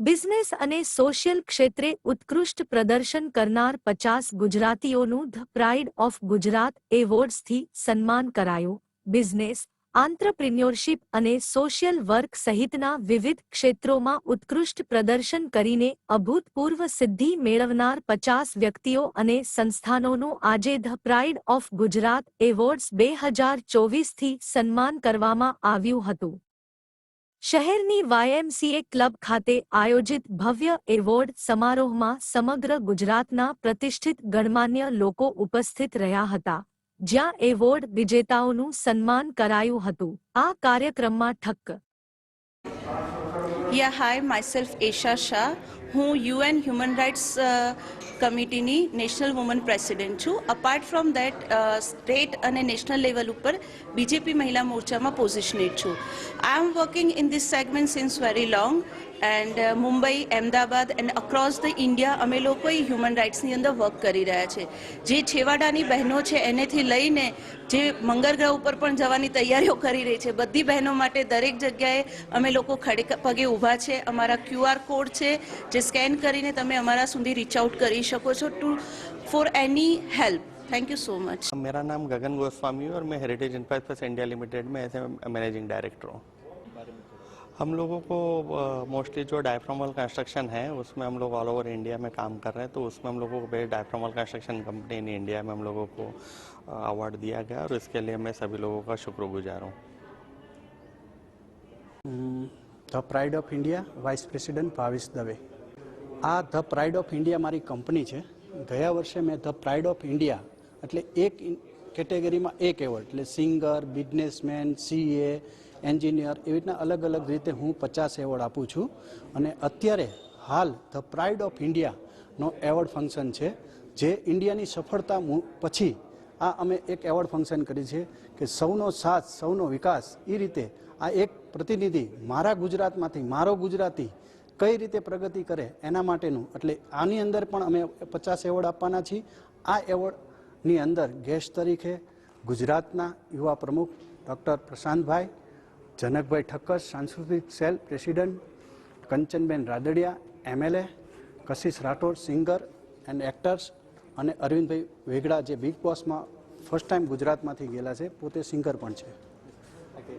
Business અને social ક્ષેત્રે ઉત્કૃષ્ટ પ્રદર્શન કરનાર પચાસ ગુજરાતીઓનું ધ પ્રાઇડ ઓફ ગુજરાત એવોર્ડ્સથી સન્માન કરાયું. બિઝનેસ, આંત્રપ્રિન્યોરશિપ અને સોશિયલ વર્ક સહિતના વિવિધ ક્ષેત્રોમાં ઉત્કૃષ્ટ પ્રદર્શન કરીને અભૂતપૂર્વ સિદ્ધિ મેળવનાર પચાસ વ્યક્તિઓ અને સંસ્થાનોનું આજે the pride of Gujarat awards બે હજાર ચોવીસથી સન્માન કરવામાં આવ્યું હતું. શહેરની વાયએમસીએ ક્લબ ખાતે આયોજિત ભવ્ય એવોર્ડ સમારોહમાં સમગ્ર ગુજરાતના પ્રતિષ્ઠિત ગણમાન્ય લોકો ઉપસ્થિત રહ્યા હતા, જ્યાં એવોર્ડ વિજેતાઓનું સન્માન કરાયું હતું. આ કાર્યક્રમમાં ઠક્ક યા હાય માયસેલ્ફ એશા શાહ હું યુએન હ્યુમન રાઇટ્સ કમિટીની નેશનલ વુમન પ્રેસિડેન્ટ છું. અપાર્ટ ફ્રોમ દેટ સ્ટેટ અને નેશનલ લેવલ ઉપર બીજેપી મહિલા મોરચામાં પોઝિશનેડ છું. I am working in this segment since very long and Mumbai, Ahmedabad and across the India અમે લોકોએ હ્યુમન રાઇટ્સની અંદર વર્ક કરી રહ્યા છે. જે છેવાડાની બહેનો છે, એનેથી લઈને જે મંગળ ગ્રહ ઉપર પણ જવાની તૈયારીઓ કરી રહી છે, બધી બહેનો માટે દરેક જગ્યાએ અમે લોકો ખડે પગે ઊભા છે. અમારા ક્યુઆર કોડ છે, જે સ્કેન કરીને તમે અમારા સુધી રીચ આઉટ કરી શકો છો to for any help thank you so much मेरा नाम गगन गोस्वामी है और मैं हेरिटेज इंफ्रास्ट्रक्चर इंडिया लिमिटेड में ऐसे मैनेजिंग डायरेक्टर हूँ हम लोगों को मोस्टली जो डायफ्रामल कंस्ट्रक्शन है उसमें हम लोग ऑल ओवर इंडिया में काम कर रहे हैं तो उसमें हम लोगों को best diaphragm wall construction company in India में हम लोगों को अवार्ड दिया गया और इसके लिए मैं सभी लोगों का शुक्रगुजार हूँ the pride of India vice president Bhavish Dave આ ધ પ્રાઇડ ઓફ ઇન્ડિયા મારી કંપની છે. ગયા વર્ષે મેં ધ પ્રાઇડ ઓફ ઇન્ડિયા એટલે એક કેટેગરીમાં એક એવોર્ડ, એટલે સિંગર, બિઝનેસમેન, સીએ, એન્જિનિયર એવી રીતના અલગ અલગ રીતે હું પચાસ એવોર્ડ આપું છું. અને અત્યારે હાલ ધ પ્રાઇડ ઓફ ઇન્ડિયાનો એવોર્ડ ફંક્શન છે, જે ઇન્ડિયાની સફળતા પછી આ અમે એક એવોર્ડ ફંક્શન કરી છે કે સૌનો સાથ, સૌનો વિકાસ એ રીતે આ એક પ્રતિનિધિ મારા ગુજરાતમાંથી, મારો ગુજરાતી કઈ રીતે પ્રગતિ કરે એના માટેનું. એટલે આની અંદર પણ અમે પચાસ એવોર્ડ આપવાના છીએ. આ એવોર્ડની અંદર ગેસ્ટ તરીકે ગુજરાતના યુવા પ્રમુખ ડૉક્ટર પ્રશાંતભાઈ, જનકભાઈ ઠક્કર, સાંસ્કૃતિક cell president Kanchanben Radadiya, MLA Kashish Rathod, singer and actors અને અરવિંદભાઈ વેગડા જે બિગ બોસમાં ફર્સ્ટ ટાઈમ ગુજરાતમાંથી ગયેલા છે, પોતે સિંગર પણ છે.